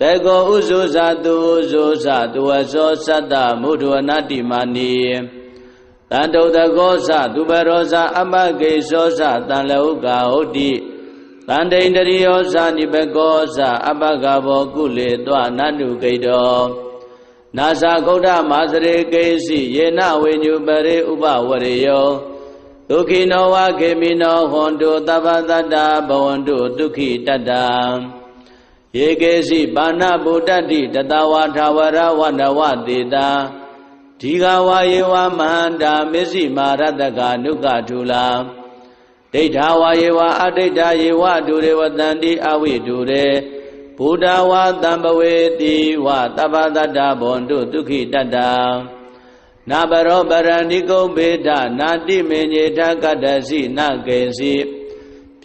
တေကောဥဇုဇာတုဥဇုဇာတုဝသောသတ္တမုဒ္ဒဝနာတိမာနီတန်တုတကောဇသူဘရောဇအပကေသောဇတန်လဟုကာဟုတ်တိတန်တိန်တရိယောဇနိဘကောဇအပကဘောကုလေတောနန္တုကိတောနာဇာဂௌဒမာစရေကေစီယေနဝိညုပရိဥပဝရေယောဒုခိနောဝခေမိနောဟွန်တုသဗ္ဗတတ္တဘဝန္တုဒုက္ခိတတ္တ ယေကေစီပါဏဗုဒ္ဓတိတတဝါထာဝရဝနဝတေတာဒီဃဝါယေဝမန္တာမစ္စည်းမာရတကနုကထုလာဒိဋ္ဌဝါယေဝအဒိဋ္ဌယေဝဒုရေဝတန္တိအဝိဒုရေဘုဒ္ဓဝါတံပဝေတိဝတပ္ပတတ္တဘွန်တုဒုက္ခိတတ္တနာဘရောပရဏိကုဘေဒနာတိမေညေထကတ္တစီနကေစီ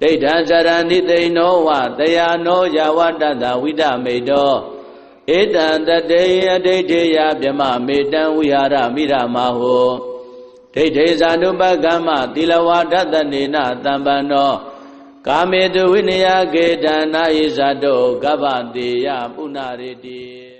ဒိဋ္ဌံဇရဏိသိဏောဝတယာနောယဝတ္တဝိဒမေတောဧတံတတေယဒိဋ္ဌိယဗြမမေတံဝိဟာရမိရမဟောဒိဋ္ဌိဇာနုပကမ္မသီလဝါဒတနေနတံပန္နောကာမေတုဝိနယကေတနာဣဇာတောကပ္ပတေယပုဏ္ဏရေတိ